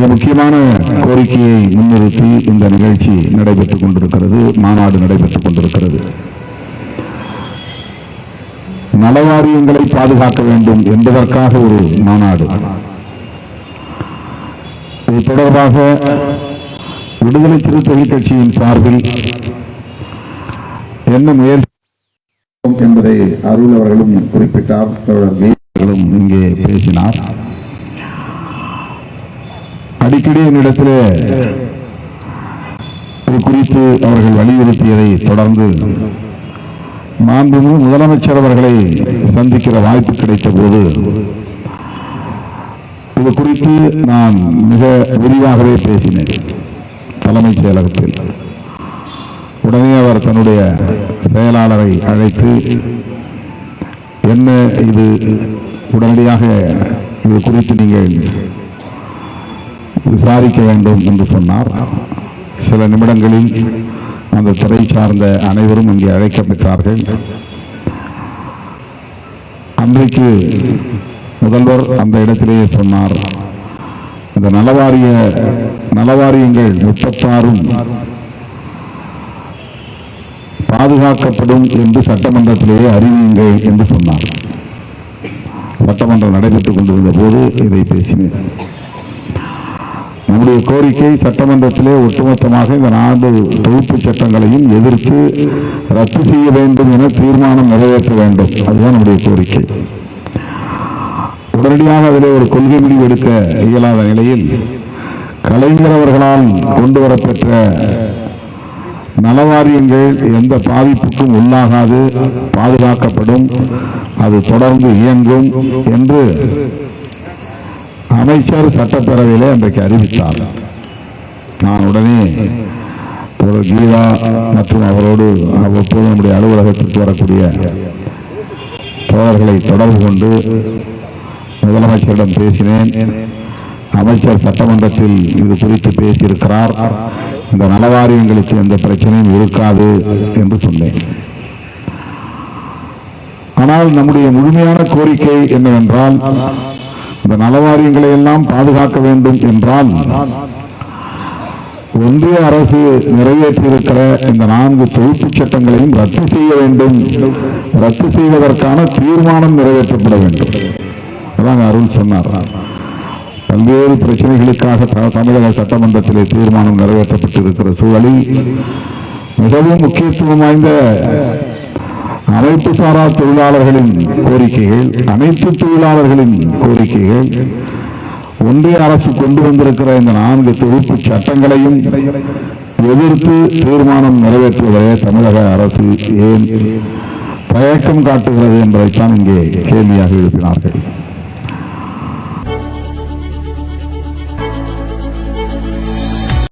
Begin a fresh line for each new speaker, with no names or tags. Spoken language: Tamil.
மிக முக்கியமான கோரிக்கையை முன்னிறுத்தி இந்த நிகழ்ச்சி நடைபெற்றுக் கொண்டிருக்கிறது மாநாடு நடைபெற்றுக் கொண்டிருக்கிறது. நலவாரியங்களை பாதுகாக்க வேண்டும் என்பதற்காக ஒரு மாநாடு. இது தொடர்பாக விடுதலை சிறுத்தைகள் கட்சியின் சார்பில் என்ன முயற்சி என்பதை அருள் அவர்களும் குறிப்பிட்டார் இங்கே பேசினார். அடிக்கடி என்னிடத்தில் இது குறித்து அவர்கள் வலியுறுத்தியதை தொடர்ந்து மாண்புமிகு முதலமைச்சர் அவர்களை சந்திக்கிற வாய்ப்பு கிடைத்த போது இது குறித்து நான் மிக விரிவாகவே பேசினேன் தலைமைச் செயலகத்தில். உடனே அவர் தன்னுடைய செயலாளரை அழைத்து என்ன இது? உடனடியாக இது குறித்து நீங்கள் விசாரிக்க வேண்டும் என்று சொன்னார். சில நிமிடங்களில் அந்த துறை சார்ந்த அனைவரும் இங்கே அழைக்கப்பட்டார்கள். அன்றைக்கு முதல்வர் அந்த இடத்திலேயே சொன்னார் இந்த நலவாரிய நலவாரியங்கள் முப்பத்தாறும் பாதுகாக்கப்படும் என்று சட்டமன்றத்திலேயே அறிவியுங்கள் என்று சொன்னார். சட்டமன்றம் நடைபெற்றுக் கொண்டிருந்த போது இதை பேசினேன். நம்முடைய கோரிக்கை சட்டமன்றத்திலே ஒட்டுமொத்தமாக இந்த நான்கு தொகுப்பு சட்டங்களையும் எதிர்த்து ரத்து செய்ய வேண்டும் என தீர்மானம் நிறைவேற்ற வேண்டும். அதுதான் நம்முடைய கோரிக்கை. உடனடியாக அதிலே ஒரு கொள்கை முடிவு எடுக்க இயலாத நிலையில் கலைஞர் அவர்களால் கொண்டு வரப்பெற்ற நலவாரியங்கள் எந்த பாதிப்புக்கும் உள்ளாகாது பாதுகாக்கப்படும் அது தொடர்ந்து இயங்கும் என்று அமைச்சர் சட்டப்பேரவையிலே அன்றைக்கு அறிவித்தார். நான் உடனே ஒரு கீதா மற்றும் அவரோடு அவ்வப்போது நம்முடைய அலுவலகத்திற்கு வரக்கூடிய தோழர்களை தொடர்பு கொண்டு முதலமைச்சரிடம் பேசினேன். அமைச்சர் சட்டமன்றத்தில் இது குறித்து பேசியிருக்கிறார். இந்த நலவாரியங்களுக்கு எந்த பிரச்சனையும் இருக்காது என்று சொன்னேன். ஆனால் நம்முடைய முழுமையான கோரிக்கை என்னவென்றால் இந்த நலவாரியங்களை எல்லாம் பாதுகாக்க வேண்டும் என்றால் ஒன்றிய அரசு நிறைவேற்றியிருக்கிற இந்த நான்கு தொகுப்பு சட்டங்களையும் ரத்து செய்ய வேண்டும். ரத்து செய்வதற்கான தீர்மானம் நிறைவேற்றப்பட வேண்டும். அதான் அருள் சொன்னார். பல்வேறு பிரச்சனைகளுக்காக த- தமிழக சட்டமன்றத்திலே தீர்மானம் நிறைவேற்றப்பட்டிருக்கிற சூழலில் மிகவும் முக்கியத்துவம் வாய்ந்த அனைத்து சாரா தொழிலாளர்களின் கோரிக்கைகள் அனைத்து தொழிலாளர்களின் கோரிக்கைகள் ஒன்றிய அரசு கொண்டு வந்திருக்கிற இந்த நான்கு தொகுப்பு சட்டங்களையும் எதிர்த்து தீர்மானம் நிறைவேற்றுவதை தமிழக அரசு ஏன் தயக்கம் காட்டுகிறது என்பதைத்தான் இங்கே கேள்வியாக எழுப்பினார்கள்.